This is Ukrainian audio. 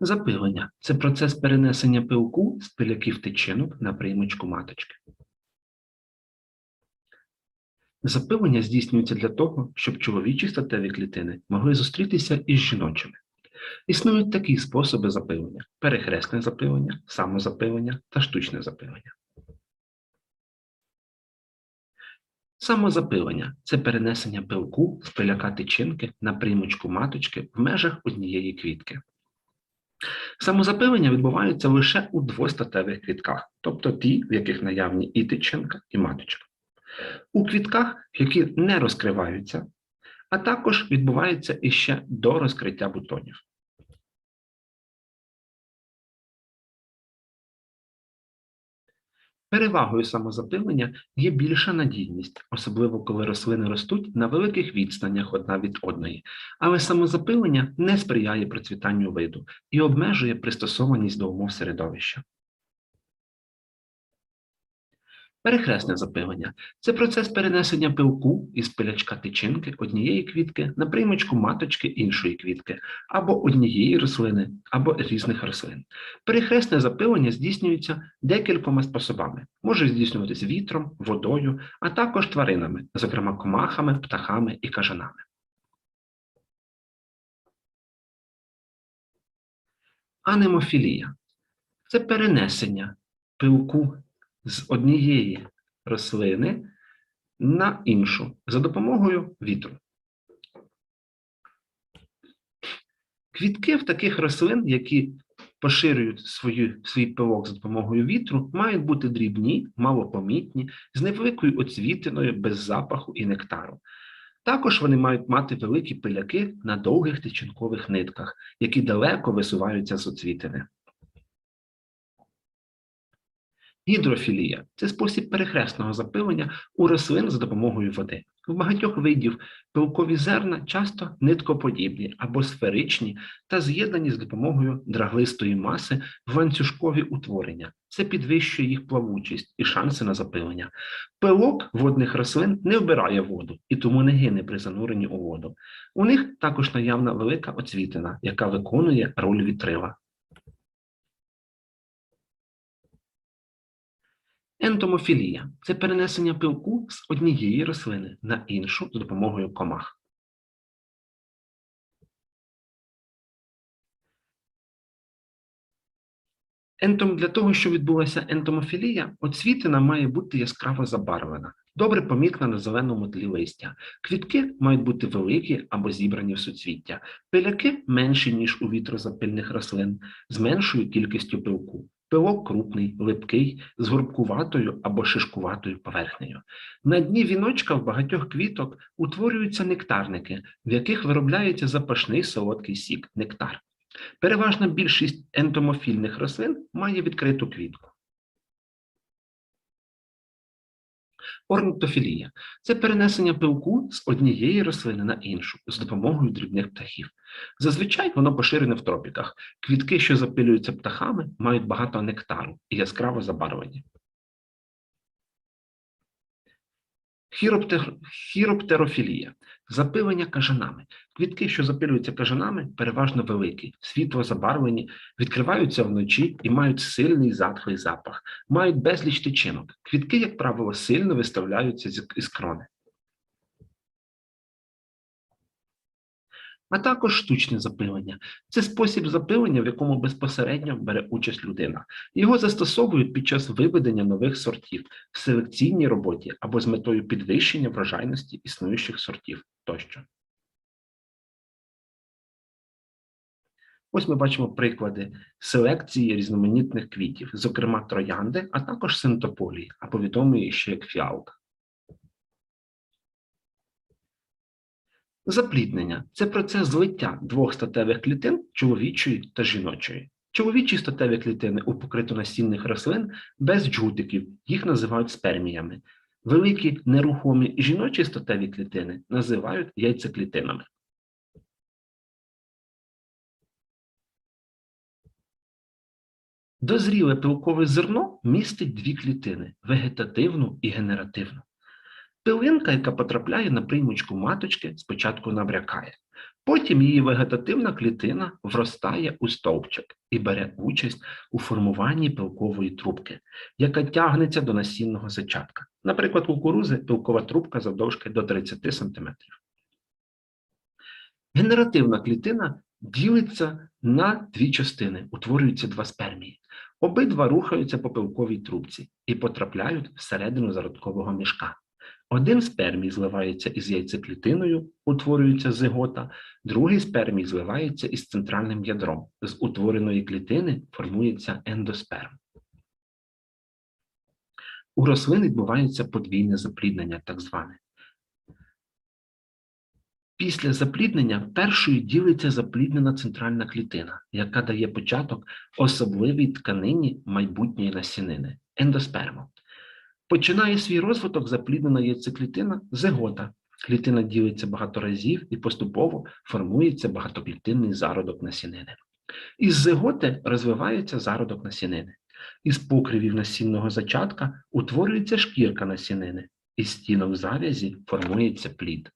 Запилення це процес перенесення пилку з пиляків тичинок на приймочку маточки. Запилення здійснюється для того, щоб чоловічі статеві клітини могли зустрітися із жіночими. Існують такі способи запилення: перехресне запилення, самозапилення та штучне запилення. Самозапилення це перенесення пилку з пиляка тичинки на приймочку маточки в межах однієї квітки. Самозапилення відбувається лише у двостатевих квітках, тобто ті, в яких наявні і тичинка, і маточка. У квітках, які не розкриваються, а також відбувається іще до розкриття бутонів. Перевагою самозапилення є більша надійність, особливо коли рослини ростуть на великих відстанях одна від одної, але самозапилення не сприяє процвітанню виду і обмежує пристосованість до умов середовища. Перехресне запилення це процес перенесення пилку із пилячка тичинки однієї квітки на приймочку маточки іншої квітки, або однієї рослини, або різних рослин. Перехресне запилення здійснюється декількома способами. Може здійснюватися вітром, водою, а також тваринами, зокрема комахами, птахами і кажанами. Анемофілія це перенесення пилку з однієї рослини на іншу за допомогою вітру. Квітки в таких рослин, які поширюють свою, свій пилок за допомогою вітру, мають бути дрібні, малопомітні, з невеликою оцвітиною, без запаху і нектару. Також вони мають мати великі пиляки на довгих тичинкових нитках, які далеко висуваються з оцвітини. Гідрофілія це спосіб перехресного запилення у рослин за допомогою води. В багатьох видів пилкові зерна часто ниткоподібні або сферичні та з'єднані з допомогою драглистої маси в ланцюжкові утворення. Це підвищує їх плавучість і шанси на запилення. Пилок водних рослин не вбирає воду і тому не гине при зануренні у воду. У них також наявна велика оцвітина, яка виконує роль вітрила. Ентомофілія це перенесення пилку з однієї рослини на іншу за допомогою комах. Ентом для того, щоб відбулася ентомофілія, оцвітина має бути яскраво забарвлена, добре помітна на зеленому тлі листя. Квітки мають бути великі або зібрані в суцвіття, пиляки менші, ніж у вітрозапильних рослин, з меншою кількістю пилку. Пилок крупний, липкий, з горбкуватою або шишкуватою поверхнею. На дні віночка в багатьох квіток утворюються нектарники, в яких виробляється запашний солодкий сік нектар. Переважна більшість ентомофільних рослин має відкриту квітку. Орнітофілія це перенесення пилку з однієї рослини на іншу з допомогою дрібних птахів. Зазвичай воно поширене в тропіках. Квітки, що запилюються птахами, мають багато нектару і яскраво забарвлені. Хіроптер... Хіроптерофілія запилення кажанами. Квітки, що запилюються кажанами, переважно великі, світло забарвлені, відкриваються вночі і мають сильний затхлий запах, мають безліч тичинок. Квітки, як правило, сильно виставляються із крони. А також штучне запилення. Це спосіб запилення, в якому безпосередньо бере участь людина. Його застосовують під час виведення нових сортів в селекційній роботі або з метою підвищення врожайності існуючих сортів тощо. Ось ми бачимо приклади селекції різноманітних квітів, зокрема троянди, а також синтополії, або відомої ще як фіалка. Запліднення це процес злиття двох статевих клітин чоловічої та жіночої. Чоловічі статеві клітини у покритонасінних рослин без джутиків, їх називають сперміями. Великі нерухомі жіночі статеві клітини називають яйцеклітинами. Дозріле пилкове зерно містить дві клітини вегетативну і генеративну. Пилинка, яка потрапляє на приймочку маточки, спочатку набрякає. Потім її вегетативна клітина вростає у стовпчик і бере участь у формуванні пилкової трубки, яка тягнеться до насінного зачатка. Наприклад, кукурузи пилкова трубка завдовжки до 30 см. Генеративна клітина ділиться на дві частини, утворюються два спермії. Обидва рухаються по пилковій трубці і потрапляють всередину зародкового мішка. Один спермій зливається із яйцеклітиною, утворюється зигота, другий спермій зливається із центральним ядром. З утвореної клітини формується ендосперм. У рослин відбувається подвійне запліднення, так зване. Після запліднення першою ділиться запліднена центральна клітина, яка дає початок особливій тканині майбутньої насінини ендосперму. Починає свій розвиток запліднена яйцеклітина зигота. Клітина ділиться багато разів і поступово формується багатоклітинний зародок насінини. Із зиготи розвивається зародок насінини. Із покривів насінного зачатка утворюється шкірка насінини. Із стінок завязі формується плід.